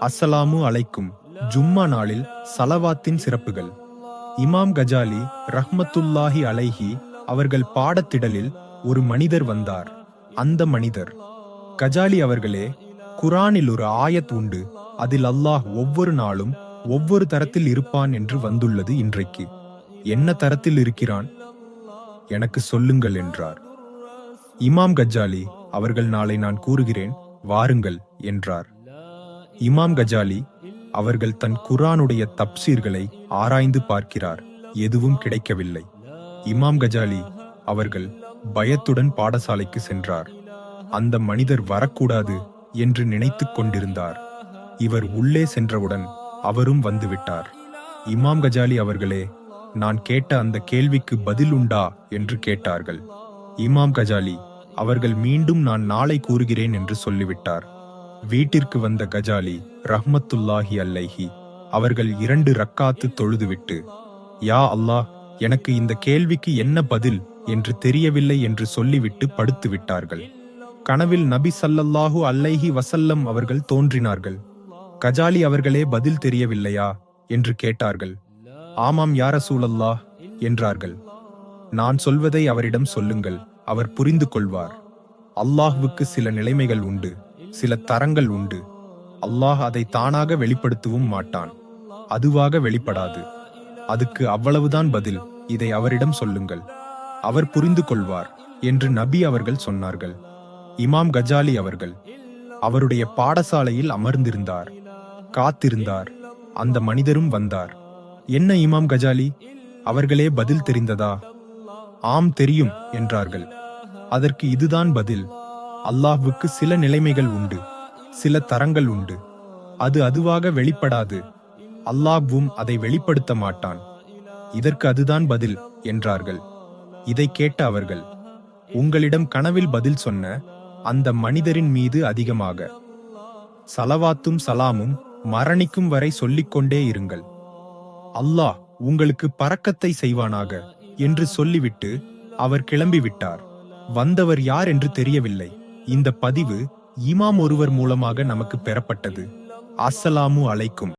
அஸ்ஸலாமு அலைக்கும். ஜும்மா நாளில் சலவாத்தின் சிறப்புகள். இமாம் கஜாலி ரஹ்மத்துல்லாஹி அலைஹி அவர்கள் பாடத்திடலில் ஒரு மனிதர் வந்தார். அந்த மனிதர் கஜாலி அவர்களே குரானில் ஒரு ஆயத் உண்டு. அதில் அல்லாஹ் ஒவ்வொரு நாளும் ஒவ்வொரு தரத்தில் இருப்பான் என்று வந்துள்ளது இன்றைக்கு. என்ன தரத்தில் இருக்கிறான்? எனக்கு சொல்லுங்கள் என்றார். இமாம் கஜாலி அவர்கள் நாளை நான் கூறுகிறேன் வாருங்கள் என்றார். இமாம் கஜாலி அவர்கள் தன் குரானுடைய தப்சீர்களை ஆராய்ந்து பார்க்கிறார். எதுவும் கிடைக்கவில்லை. இமாம் கஜாலி அவர்கள் பயத்துடன் பாடசாலைக்கு சென்றார். அந்த மனிதர் வரக்கூடாது என்று நினைத்துக் கொண்டிருந்தார். இவர் உள்ளே சென்றவுடன் அவரும் வந்துவிட்டார். இமாம் கஜாலி அவர்களே நான் கேட்ட அந்த கேள்விக்கு பதில் உண்டா? என்று கேட்டார்கள். இமாம் கஜாலி அவர்கள் மீண்டும் நான் நாளை கூறுகிறேன் என்று சொல்லிவிட்டார். வீட்டிற்கு வந்த கஜாலி ரஹ்மத்துல்லாஹி அல்லைஹி அவர்கள் இரண்டு ரக்காத்து தொழுதுவிட்டு யா அல்லாஹ் எனக்கு இந்த கேள்விக்கு என்ன பதில் என்று தெரியவில்லை என்று சொல்லிவிட்டு படுத்து விட்டார்கள் கனவில் நபி சல்லல்லாஹு அல்லைஹி வசல்லம் அவர்கள் தோன்றினார்கள். கஜாலி அவர்களே பதில் தெரியவில்லையா? என்று கேட்டார்கள். ஆமாம் யார சூழல்லாஹ் என்றார்கள். நான் சொல்வதை அவரிடம் சொல்லுங்கள் அவர் புரிந்து கொள்வார். அல்லாஹ்வுக்கு சில நிலைமைகள் உண்டு. சில தரங்கள் உண்டு. அல்லாஹ் அதை தானாக வெளிப்படுத்தவும் மாட்டான். அதுவாக வெளிப்படாது. அதுக்கு அவ்வளவுதான் பதில். இதை அவரிடம் சொல்லுங்கள். அவர் புரிந்து கொள்வார் என்று நபி அவர்கள் சொன்னார்கள். இமாம் கஜாலி அவர்கள் அவருடைய பாடசாலையில் அமர்ந்திருந்தார். காத்திருந்தார். அந்த மனிதரும் வந்தார். என்ன இமாம் கஜாலி? அவர்களே பதில் தெரிந்ததா? ஆம் தெரியும் என்றார்கள். அதற்கு இதுதான் பதில். அல்லாஹ்வுக்கு சில நிலைமைகள் உண்டு சில தரங்கள் உண்டு. அது அதுவாக வெளிப்படாது. அல்லாஹ்வும் அதை வெளிப்படுத்த மாட்டான். இதற்கு அதுதான் பதில் என்றார்கள். இதை கேட்ட அவர்கள் உங்களிடம் கனவில் பதில் சொன்ன அந்த மனிதரின் மீது அதிகமாக. சலவாத்தும் சலாமும் மரணிக்கும் வரை சொல்லிக்கொண்டே இருங்கள். அல்லாஹ் உங்களுக்கு பறக்கத்தை செய்வானாக என்று சொல்லிவிட்டு அவர் கிளம்பிவிட்டார். வந்தவர் யார் என்று தெரியவில்லை. இந்த பதிவு இமாம் ஒருவர் மூலமாக நமக்கு பெறப்பட்டது. அஸ்ஸலாமு அலைக்கும்.